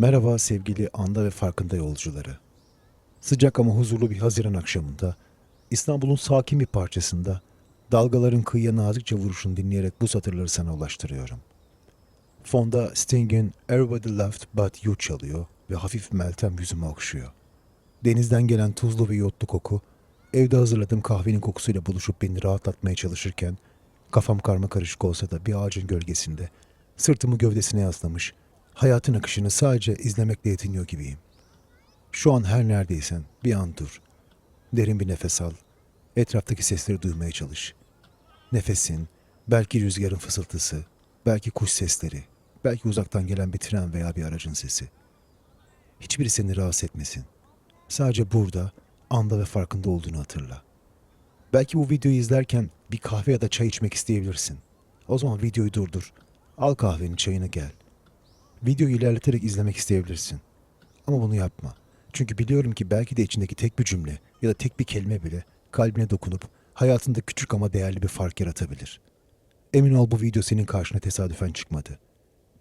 Merhaba sevgili anda ve farkında yolcuları. Sıcak ama huzurlu bir Haziran akşamında İstanbul'un sakin bir parçasında dalgaların kıyıya nazikçe vuruşunu dinleyerek bu satırları sana ulaştırıyorum. Fonda Sting'in Everybody Left But You çalıyor ve hafif meltem yüzüme okşuyor. Denizden gelen tuzlu ve yotlu koku, evde hazırladığım kahvenin kokusuyla buluşup beni rahatlatmaya çalışırken, kafam karma karışık olsa da bir ağacın gölgesinde, sırtımı gövdesine yaslamış, hayatın akışını sadece izlemekle yetiniyor gibiyim. Şu an her neredeysen bir an dur. Derin bir nefes al. Etraftaki sesleri duymaya çalış. Nefesin, belki rüzgarın fısıltısı, belki kuş sesleri, belki uzaktan gelen bir tren veya bir aracın sesi. Hiçbiri seni rahatsız etmesin. Sadece burada, anda ve farkında olduğunu hatırla. Belki bu videoyu izlerken bir kahve ya da çay içmek isteyebilirsin. O zaman videoyu durdur. Al kahveni, çayını gel. Videoyu ilerleterek izlemek isteyebilirsin. Ama bunu yapma. Çünkü biliyorum ki belki de içindeki tek bir cümle ya da tek bir kelime bile kalbine dokunup hayatında küçük ama değerli bir fark yaratabilir. Emin ol bu video senin karşına tesadüfen çıkmadı.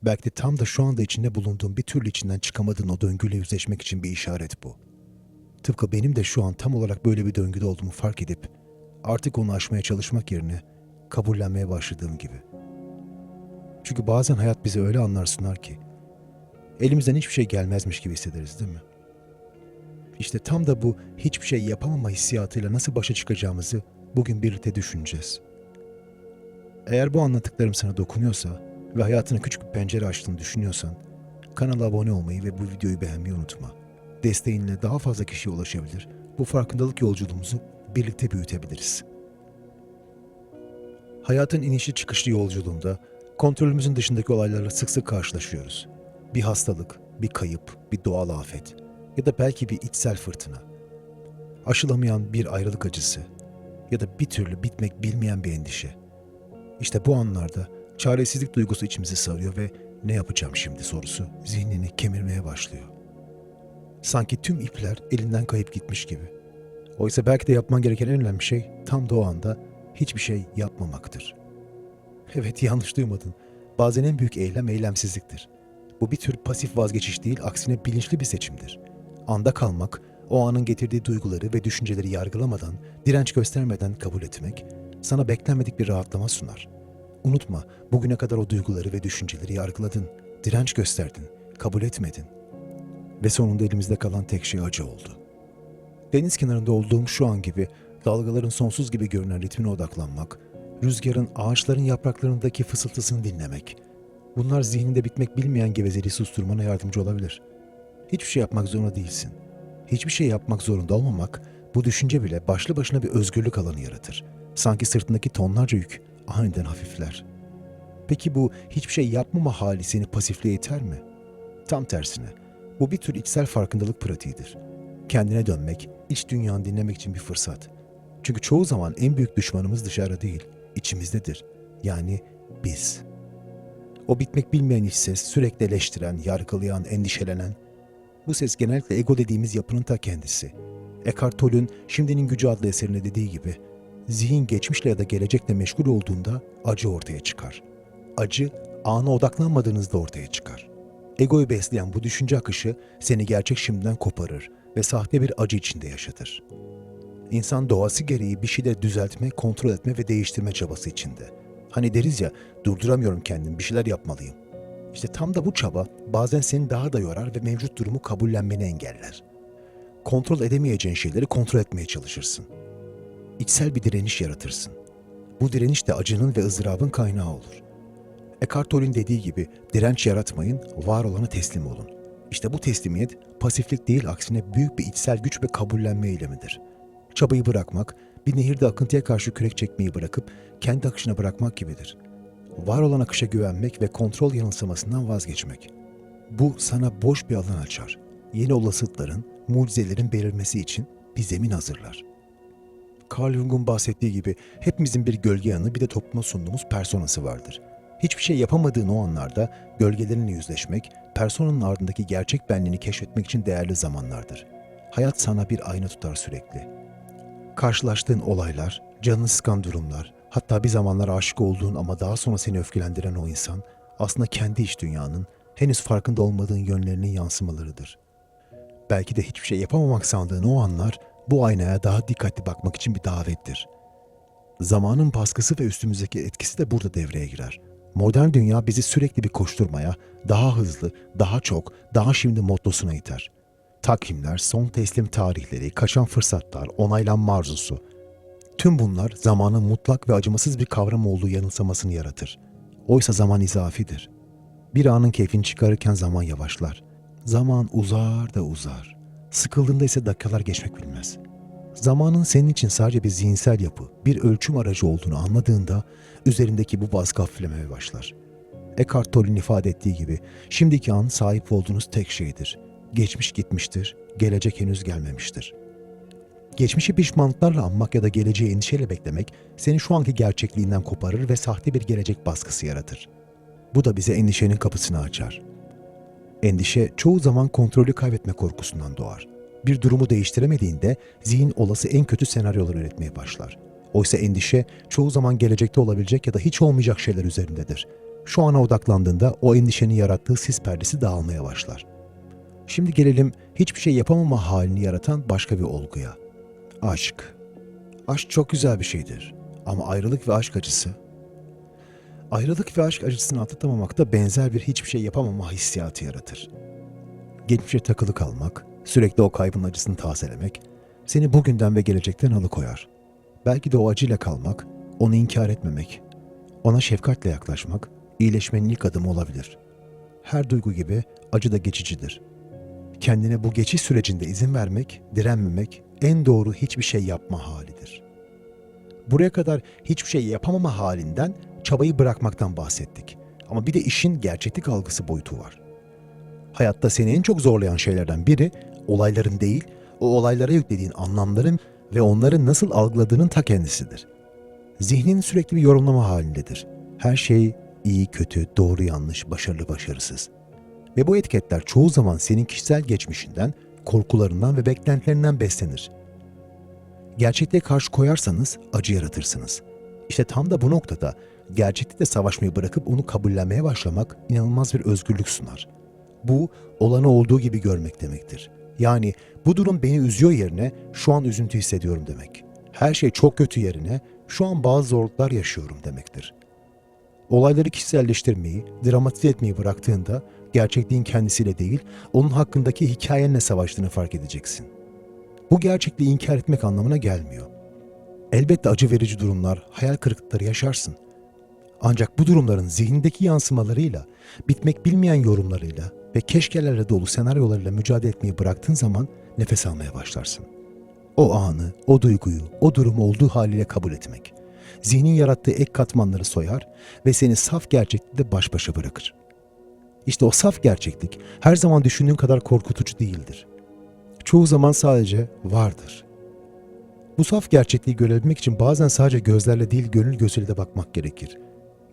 Belki de tam da şu anda içinde bulunduğun bir türlü içinden çıkamadığın o döngüyle yüzleşmek için bir işaret bu. Tıpkı benim de şu an tam olarak böyle bir döngüde olduğumu fark edip artık onu aşmaya çalışmak yerine kabullenmeye başladığım gibi. Çünkü bazen hayat bize öyle anlar sunar ki elimizden hiçbir şey gelmezmiş gibi hissederiz değil mi? İşte tam da bu hiçbir şey yapamama hissiyatıyla nasıl başa çıkacağımızı bugün birlikte düşüneceğiz. Eğer bu anlattıklarım sana dokunuyorsa ve hayatına küçük bir pencere açtığını düşünüyorsan kanala abone olmayı ve bu videoyu beğenmeyi unutma. Desteğinle daha fazla kişiye ulaşabilir, bu farkındalık yolculuğumuzu birlikte büyütebiliriz. Hayatın inişli çıkışlı yolculuğunda kontrolümüzün dışındaki olaylarla sık sık karşılaşıyoruz. Bir hastalık, bir kayıp, bir doğal afet ya da belki bir içsel fırtına. Aşılamayan bir ayrılık acısı ya da bir türlü bitmek bilmeyen bir endişe. İşte bu anlarda çaresizlik duygusu içimizi sarıyor ve ne yapacağım şimdi sorusu zihnini kemirmeye başlıyor. Sanki tüm ipler elinden kayıp gitmiş gibi. Oysa belki de yapman gereken en önemli şey tam da o anda hiçbir şey yapmamaktır. Evet yanlış duymadın. Bazen en büyük eylem eylemsizliktir. Bu bir tür pasif vazgeçiş değil, aksine bilinçli bir seçimdir. Anda kalmak, o anın getirdiği duyguları ve düşünceleri yargılamadan, direnç göstermeden kabul etmek, sana beklenmedik bir rahatlama sunar. Unutma, bugüne kadar o duyguları ve düşünceleri yargıladın, direnç gösterdin, kabul etmedin. Ve sonunda elimizde kalan tek şey acı oldu. Deniz kenarında olduğum şu an gibi dalgaların sonsuz gibi görünen ritmine odaklanmak, rüzgarın ağaçların yapraklarındaki fısıltısını dinlemek. Bunlar zihninde bitmek bilmeyen gevezeliği susturmana yardımcı olabilir. Hiçbir şey yapmak zorunda değilsin. Hiçbir şey yapmak zorunda olmamak, bu düşünce bile başlı başına bir özgürlük alanı yaratır. Sanki sırtındaki tonlarca yük aniden hafifler. Peki bu hiçbir şey yapmama hali seni pasifliğe iter mi? Tam tersine, bu bir tür içsel farkındalık pratiğidir. Kendine dönmek, iç dünyanı dinlemek için bir fırsat. Çünkü çoğu zaman en büyük düşmanımız dışarıda değil, içimizdedir. Yani biz. O bitmek bilmeyen iç ses, sürekli eleştiren, yargılayan, endişelenen. Bu ses genellikle ego dediğimiz yapının ta kendisi. Eckhart Tolle'ün Şimdinin Gücü adlı eserinde dediği gibi, zihin geçmişle ya da gelecekle meşgul olduğunda acı ortaya çıkar. Acı, ana odaklanmadığınızda ortaya çıkar. Egoyu besleyen bu düşünce akışı seni gerçek şimdiden koparır ve sahte bir acı içinde yaşatır. İnsan doğası gereği bir şeyleri düzeltme, kontrol etme ve değiştirme çabası içinde. Hani deriz ya, durduramıyorum kendim, bir şeyler yapmalıyım. İşte tam da bu çaba bazen seni daha da yorar ve mevcut durumu kabullenmeni engeller. Kontrol edemeyeceğin şeyleri kontrol etmeye çalışırsın. İçsel bir direniş yaratırsın. Bu direniş de acının ve ızdırabın kaynağı olur. Eckhart Tolle'ün dediği gibi direnç yaratmayın, var olanı teslim olun. İşte bu teslimiyet pasiflik değil aksine büyük bir içsel güç ve kabullenme eylemidir. Çabayı bırakmak, bir nehirde akıntıya karşı kürek çekmeyi bırakıp kendi akışına bırakmak gibidir. Var olan akışa güvenmek ve kontrol yanılsamasından vazgeçmek. Bu sana boş bir alan açar. Yeni olasılıkların, mucizelerin belirmesi için bir zemin hazırlar. Carl Jung'un bahsettiği gibi hepimizin bir gölge yanı bir de topluma sunduğumuz personası vardır. Hiçbir şey yapamadığın o anlarda gölgelerinle yüzleşmek, personanın ardındaki gerçek benliğini keşfetmek için değerli zamanlardır. Hayat sana bir ayna tutar sürekli. Karşılaştığın olaylar, canını sıkan durumlar, hatta bir zamanlar aşık olduğun ama daha sonra seni öfkelendiren o insan aslında kendi iç dünyanın, henüz farkında olmadığın yönlerinin yansımalarıdır. Belki de hiçbir şey yapamamak sandığın o anlar bu aynaya daha dikkatli bakmak için bir davettir. Zamanın baskısı ve üstümüzdeki etkisi de burada devreye girer. Modern dünya bizi sürekli bir koşturmaya, daha hızlı, daha çok, daha şimdi mottosuna iter. Takvimler, son teslim tarihleri, kaçan fırsatlar, onaylanma arzusu. Tüm bunlar zamanın mutlak ve acımasız bir kavram olduğu yanılsamasını yaratır. Oysa zaman izafidir. Bir anın keyfini çıkarırken zaman yavaşlar. Zaman uzar da uzar. Sıkıldığında ise dakikalar geçmek bilmez. Zamanın senin için sadece bir zihinsel yapı, bir ölçüm aracı olduğunu anladığında üzerindeki bu baskı hafiflemeye başlar. Eckhart Tolle'ün ifade ettiği gibi şimdiki an sahip olduğunuz tek şeydir. Geçmiş gitmiştir, gelecek henüz gelmemiştir. Geçmişi pişmanlıklarla anmak ya da geleceği endişeyle beklemek seni şu anki gerçekliğinden koparır ve sahte bir gelecek baskısı yaratır. Bu da bize endişenin kapısını açar. Endişe çoğu zaman kontrolü kaybetme korkusundan doğar. Bir durumu değiştiremediğinde zihin olası en kötü senaryoları üretmeye başlar. Oysa endişe çoğu zaman gelecekte olabilecek ya da hiç olmayacak şeyler üzerindedir. Şu ana odaklandığında o endişenin yarattığı sis perdesi dağılmaya başlar. Şimdi gelelim hiçbir şey yapamama halini yaratan başka bir olguya. Aşk. Aşk çok güzel bir şeydir. Ama ayrılık ve aşk acısı ayrılık ve aşk acısını atlatamamak da benzer bir hiçbir şey yapamama hissiyatı yaratır. Geçmişe takılı kalmak, sürekli o kaybın acısını tazelemek, seni bugünden ve gelecekten alıkoyar. Belki de o acıyla kalmak, onu inkar etmemek, ona şefkatle yaklaşmak, iyileşmenin ilk adımı olabilir. Her duygu gibi acı da geçicidir. Kendine bu geçiş sürecinde izin vermek, direnmemek en doğru hiçbir şey yapma halidir. Buraya kadar hiçbir şey yapamama halinden çabayı bırakmaktan bahsettik. Ama bir de işin gerçeklik algısı boyutu var. Hayatta seni en çok zorlayan şeylerden biri olayların değil, o olaylara yüklediğin anlamların ve onları nasıl algıladığının ta kendisidir. Zihnin sürekli bir yorumlama halindedir. Her şey iyi, kötü, doğru, yanlış, başarılı, başarısız. Ve bu etiketler çoğu zaman senin kişisel geçmişinden, korkularından ve beklentilerinden beslenir. Gerçekliğe karşı koyarsanız acı yaratırsınız. İşte tam da bu noktada gerçeklikle savaşmayı bırakıp onu kabullenmeye başlamak inanılmaz bir özgürlük sunar. Bu olanı olduğu gibi görmek demektir. Yani bu durum beni üzüyor yerine şu an üzüntü hissediyorum demek. Her şey çok kötü yerine şu an bazı zorluklar yaşıyorum demektir. Olayları kişiselleştirmeyi, dramatize etmeyi bıraktığında gerçekliğin kendisiyle değil, onun hakkındaki hikayenle savaştığını fark edeceksin. Bu gerçekliği inkar etmek anlamına gelmiyor. Elbette acı verici durumlar, hayal kırıklıkları yaşarsın. Ancak bu durumların zihnindeki yansımalarıyla, bitmek bilmeyen yorumlarıyla ve keşkelerle dolu senaryolarıyla mücadele etmeyi bıraktığın zaman nefes almaya başlarsın. O anı, o duyguyu, o durumu olduğu haliyle kabul etmek. Zihnin yarattığı ek katmanları soyar ve seni saf gerçeklikle baş başa bırakır. İşte o saf gerçeklik her zaman düşündüğün kadar korkutucu değildir. Çoğu zaman sadece vardır. Bu saf gerçekliği görebilmek için bazen sadece gözlerle değil gönül gözüyle de bakmak gerekir.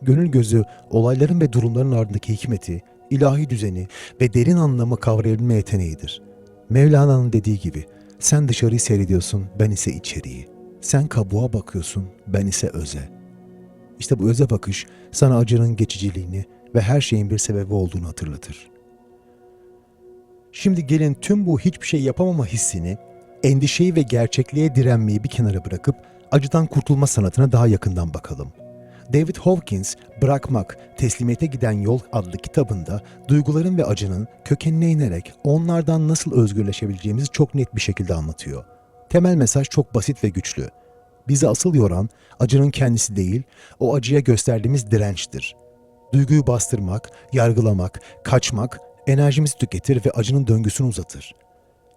Gönül gözü olayların ve durumların ardındaki hikmeti, ilahi düzeni ve derin anlamı kavrayabilme yeteneğidir. Mevlana'nın dediği gibi sen dışarıyı seyrediyorsun ben ise içeriği. Sen kabuğa bakıyorsun ben ise öze. İşte bu öze bakış sana acının geçiciliğini ve her şeyin bir sebebi olduğunu hatırlatır. Şimdi gelin tüm bu hiçbir şey yapamama hissini, endişeyi ve gerçekliğe direnmeyi bir kenara bırakıp acıdan kurtulma sanatına daha yakından bakalım. David Hawkins, Bırakmak, Teslimiyete Giden Yol adlı kitabında duyguların ve acının kökenine inerek onlardan nasıl özgürleşebileceğimizi çok net bir şekilde anlatıyor. Temel mesaj çok basit ve güçlü. Bizi asıl yoran acının kendisi değil, o acıya gösterdiğimiz dirençtir. Duyguyu bastırmak, yargılamak, kaçmak enerjimizi tüketir ve acının döngüsünü uzatır.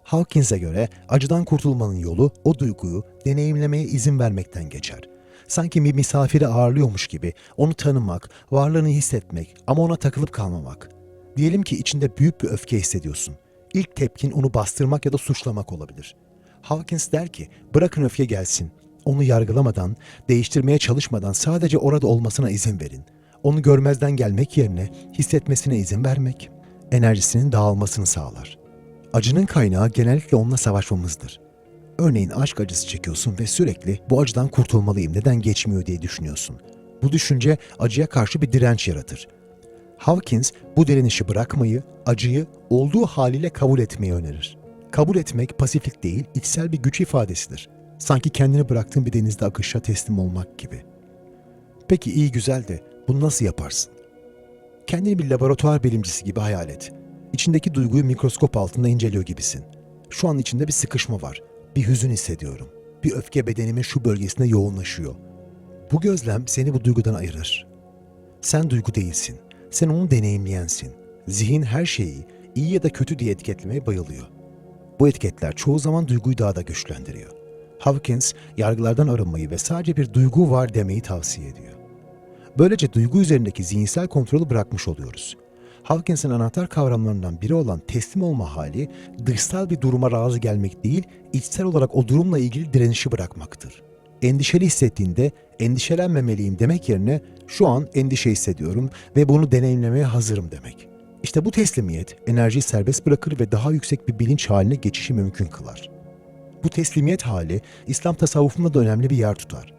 Hawkins'e göre acıdan kurtulmanın yolu o duyguyu deneyimlemeye izin vermekten geçer. Sanki bir misafiri ağırlıyormuş gibi onu tanımak, varlığını hissetmek ama ona takılıp kalmamak. Diyelim ki içinde büyük bir öfke hissediyorsun. İlk tepkin onu bastırmak ya da suçlamak olabilir. Hawkins der ki bırakın öfke gelsin. Onu yargılamadan, değiştirmeye çalışmadan sadece orada olmasına izin verin. Onu görmezden gelmek yerine hissetmesine izin vermek enerjisinin dağılmasını sağlar. Acının kaynağı genellikle onunla savaşmamızdır. Örneğin aşk acısı çekiyorsun ve sürekli bu acıdan kurtulmalıyım neden geçmiyor diye düşünüyorsun. Bu düşünce acıya karşı bir direnç yaratır. Hawkins bu direnişi bırakmayı, acıyı olduğu haliyle kabul etmeyi önerir. Kabul etmek pasiflik değil, içsel bir güç ifadesidir. Sanki kendini bıraktığın bir denizde akışa teslim olmak gibi. Peki iyi güzel de bunu nasıl yaparsın? Kendini bir laboratuvar bilimcisi gibi hayal et. İçindeki duyguyu mikroskop altında inceliyor gibisin. Şu an içinde bir sıkışma var. Bir hüzün hissediyorum. Bir öfke bedenimin şu bölgesinde yoğunlaşıyor. Bu gözlem seni bu duygudan ayırır. Sen duygu değilsin. Sen onu deneyimleyensin. Zihin her şeyi iyi ya da kötü diye etiketlemeye bayılıyor. Bu etiketler çoğu zaman duyguyu daha da güçlendiriyor. Hawkins yargılardan arınmayı ve sadece bir duygu var demeyi tavsiye ediyor. Böylece duygu üzerindeki zihinsel kontrolü bırakmış oluyoruz. Hawkins'in anahtar kavramlarından biri olan teslim olma hali, dışsal bir duruma razı gelmek değil, içsel olarak o durumla ilgili direnişi bırakmaktır. Endişeli hissettiğinde endişelenmemeliyim demek yerine şu an endişe hissediyorum ve bunu deneyimlemeye hazırım demek. İşte bu teslimiyet enerjiyi serbest bırakır ve daha yüksek bir bilinç haline geçişi mümkün kılar. Bu teslimiyet hali İslam tasavvufunda da önemli bir yer tutar.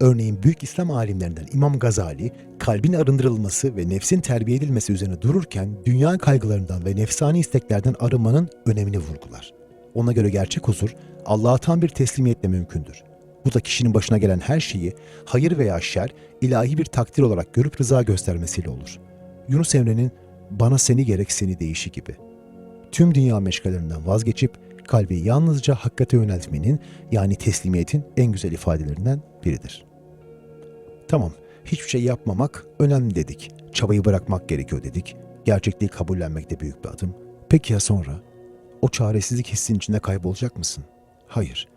Örneğin büyük İslam alimlerinden İmam Gazali, kalbin arındırılması ve nefsin terbiye edilmesi üzerine dururken dünya kaygılarından ve nefsani isteklerden arınmanın önemini vurgular. Ona göre gerçek huzur Allah'a tam bir teslimiyetle mümkündür. Bu da kişinin başına gelen her şeyi hayır veya şer ilahi bir takdir olarak görüp rıza göstermesiyle olur. Yunus Emre'nin bana seni gerek seni değişi gibi. Tüm dünya meşgalerinden vazgeçip kalbi yalnızca hakikate yöneltmenin yani teslimiyetin en güzel ifadelerinden biridir. Tamam, hiçbir şey yapmamak önemli dedik. Çabayı bırakmak gerekiyor dedik. Gerçekliği kabullenmek de büyük bir adım. Peki ya sonra? O çaresizlik hissinin içinde kaybolacak mısın? Hayır.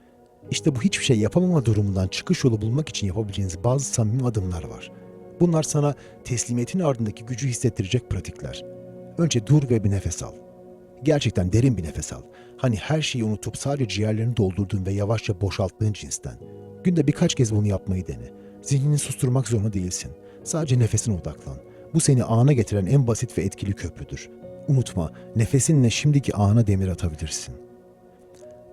İşte bu hiçbir şey yapamama durumundan çıkış yolu bulmak için yapabileceğiniz bazı samimi adımlar var. Bunlar sana teslimiyetin ardındaki gücü hissettirecek pratikler. Önce dur ve bir nefes al. Gerçekten derin bir nefes al. Hani her şeyi unutup sadece ciğerlerini doldurduğun ve yavaşça boşalttığın cinsten. Günde birkaç kez bunu yapmayı dene. Zihnini susturmak zorunda değilsin. Sadece nefesine odaklan. Bu seni ana getiren en basit ve etkili köprüdür. Unutma, nefesinle şimdiki ana demir atabilirsin.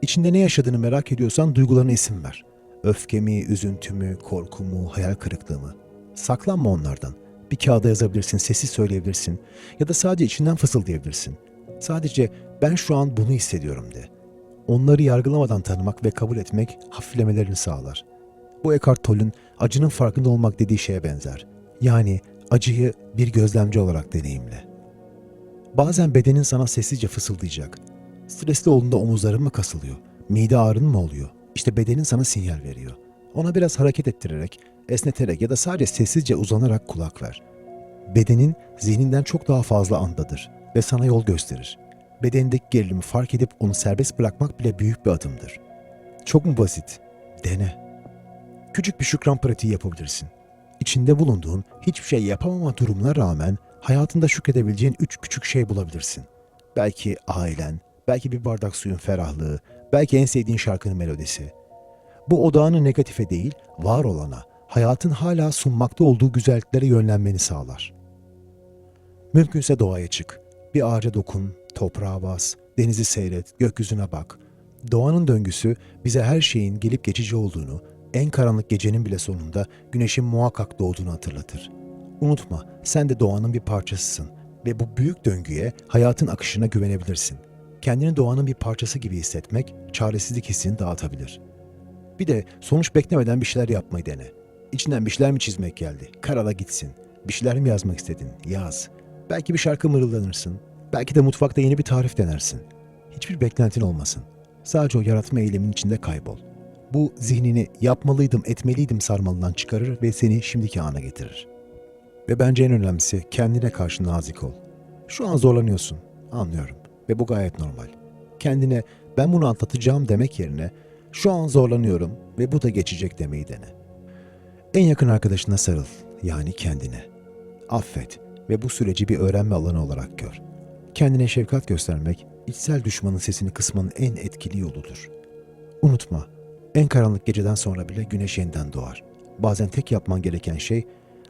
İçinde ne yaşadığını merak ediyorsan duygularına isim ver. Öfke mi, üzüntü mü, korku mu, hayal kırıklığı mı? Saklanma onlardan. Bir kağıda yazabilirsin, sessiz söyleyebilirsin ya da sadece içinden fısıldayabilirsin. Sadece ben şu an bunu hissediyorum de. Onları yargılamadan tanımak ve kabul etmek hafiflemelerini sağlar. Bu Eckhart Tolle'ün acının farkında olmak dediği şeye benzer. Yani acıyı bir gözlemci olarak deneyimle. Bazen bedenin sana sessizce fısıldayacak. Stresli olduğunda omuzların mı kasılıyor? Mide ağrın mı oluyor? İşte bedenin sana sinyal veriyor. Ona biraz hareket ettirerek, esneterek ya da sadece sessizce uzanarak kulak ver. Bedenin zihninden çok daha fazla andadır ve sana yol gösterir. Bedenindeki gerilimi fark edip onu serbest bırakmak bile büyük bir adımdır. Çok mu basit? Dene. Küçük bir şükran pratiği yapabilirsin. İçinde bulunduğun hiçbir şey yapamama durumuna rağmen hayatında şükredebileceğin üç küçük şey bulabilirsin. Belki ailen, belki bir bardak suyun ferahlığı, belki en sevdiğin şarkının melodisi. Bu odağını negatife değil, var olana, hayatın hala sunmakta olduğu güzelliklere yönlenmeni sağlar. Mümkünse doğaya çık. Bir ağaca dokun, toprağa bas, denizi seyret, gökyüzüne bak. Doğanın döngüsü bize her şeyin gelip geçici olduğunu, en karanlık gecenin bile sonunda güneşin muhakkak doğduğunu hatırlatır. Unutma, sen de doğanın bir parçasısın ve bu büyük döngüye, hayatın akışına güvenebilirsin. Kendini doğanın bir parçası gibi hissetmek, çaresizlik hissini dağıtabilir. Bir de sonuç beklemeden bir şeyler yapmayı dene. İçinden bir şeyler mi çizmek geldi? Karala gitsin. Bir şeyler mi yazmak istedin? Yaz. Belki bir şarkı mırıldanırsın. Belki de mutfakta yeni bir tarif denersin. Hiçbir beklentin olmasın. Sadece o yaratma eyleminin içinde kaybol. Bu zihnini yapmalıydım, etmeliydim sarmalından çıkarır ve seni şimdiki ana getirir. Ve bence en önemlisi kendine karşı nazik ol. Şu an zorlanıyorsun, anlıyorum ve bu gayet normal. Kendine ben bunu atlatacağım demek yerine şu an zorlanıyorum ve bu da geçecek demeyi dene. En yakın arkadaşına sarıl, yani kendine. Affet ve bu süreci bir öğrenme alanı olarak gör. Kendine şefkat göstermek, içsel düşmanın sesini kısmanın en etkili yoludur. Unutma, en karanlık geceden sonra bile güneş yeniden doğar. Bazen tek yapman gereken şey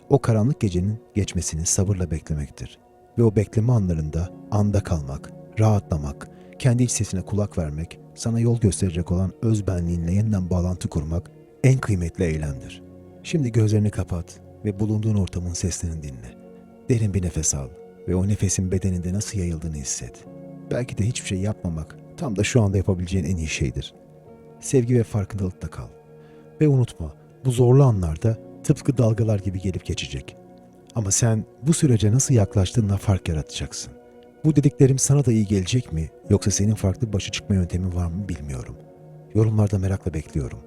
o karanlık gecenin geçmesini sabırla beklemektir. Ve o bekleme anlarında anda kalmak, rahatlamak, kendi iç sesine kulak vermek, sana yol gösterecek olan öz benliğinle yeniden bağlantı kurmak en kıymetli eylemdir. Şimdi gözlerini kapat ve bulunduğun ortamın seslerini dinle. Derin bir nefes al ve o nefesin bedeninde nasıl yayıldığını hisset. Belki de hiçbir şey yapmamak tam da şu anda yapabileceğin en iyi şeydir. Sevgi ve farkındalıkla kal. Ve unutma, bu zorlu anlarda tıpkı dalgalar gibi gelip geçecek. Ama sen bu sürece nasıl yaklaştığınla fark yaratacaksın. Bu dediklerim sana da iyi gelecek mi yoksa senin farklı başa çıkma yöntemin var mı bilmiyorum. Yorumlarda merakla bekliyorum.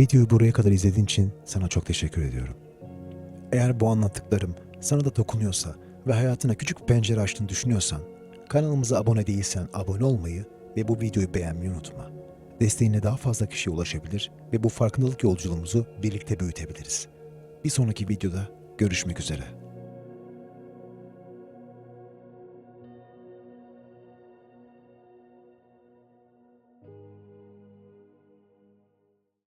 Videoyu buraya kadar izlediğin için sana çok teşekkür ediyorum. Eğer bu anlattıklarım sana da dokunuyorsa ve hayatına küçük bir pencere açtığını düşünüyorsan, kanalımıza abone değilsen abone olmayı ve bu videoyu beğenmeyi unutma. Desteğinle daha fazla kişiye ulaşabilir ve bu farkındalık yolculuğumuzu birlikte büyütebiliriz. Bir sonraki videoda görüşmek üzere.